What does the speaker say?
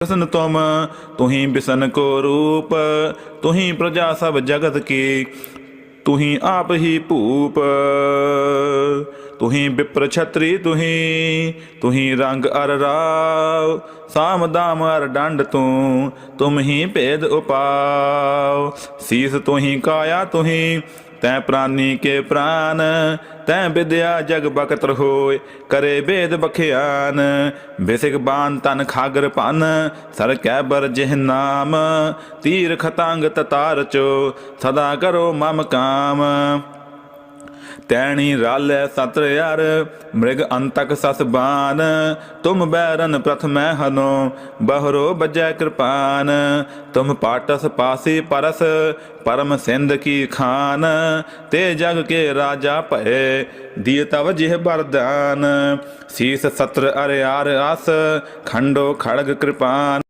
प्रसन्न तुम, तुही बिसन को रूप, तुही प्रजा सब जगत की, तुही आप ही पूप, तुही विप्र छत्री तुही तुही रंग अर राव, साम दाम अर डंड तू, तुम ही भेद उपाव, शीस तुही काया तुही ਤੈ ਪ੍ਰਾਨੀ ਕੇ ਪ੍ਰਾਨ, ਤੈ ਵਿਦਿਆ ਜਗ ਬਖਤਰ ਹੋਏ, ਕਰੇ ਵੇਦ ਬਖਿਆਨ। ਬਿਸਿਕ ਬਾਨ ਤਨ ਖਾਗਰ ਪਨ ਸਰ ਕੈ ਬਰ ਜਿਹ ਨਾਮ। ਤੀਰ ਖਤੰਗ ਤਤਾਰ ਚੋ, ਸਦਾ ਕਰੋ ਮਮ ਕਾਮ। ਤੈਣੀ ਰਾਲੈ ਸਤਰ ਯਾਰ, ਮ੍ਰਿਗ ਅੰਤਕ ਸਸ ਬਾਨ। ਤੁਮ ਬੈਰਨ ਪ੍ਰਥਮੈ ਹਨੋ, ਬਹਰੋ ਬਜੈ ਕਿਰਪਾਨ। ਤੁਮ ਪਾਟਸ ਪਾਸੀ ਪਰਸ, ਪਰਮ ਸਿੰਧ ਕੀ ਖਾਨ। ਤੇ ਜਗ ਕੇ ਰਾਜਾ ਭਏ, ਦੀਏ ਤਵ ਜਿਹ ਬਰਦਾਨ ਸੀਸ ਸਤਰ ਅਰਿਆਰ ਆਸ ਖੰਡੋ ਖੜਗ ਕਿਰਪਾਨ।